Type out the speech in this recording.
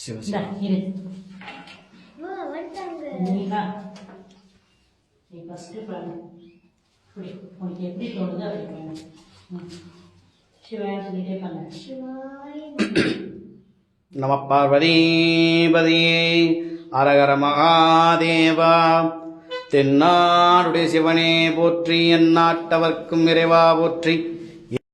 சிவசிவா இரு நீதான் நீ ஃபஸ்ட்டு பண்ணு இப்படி உனக்கு எப்படி தோணுதோ அப்படி பண்ணு சிவாய் சொல்லிட்டே பண்ணு சிவாய் நம பார்வதீபதியே அரகர மகாதேவா தென்னாடுடைய சிவனே போற்றி என் நாட்டவர்க்கும் இறைவா போற்றி.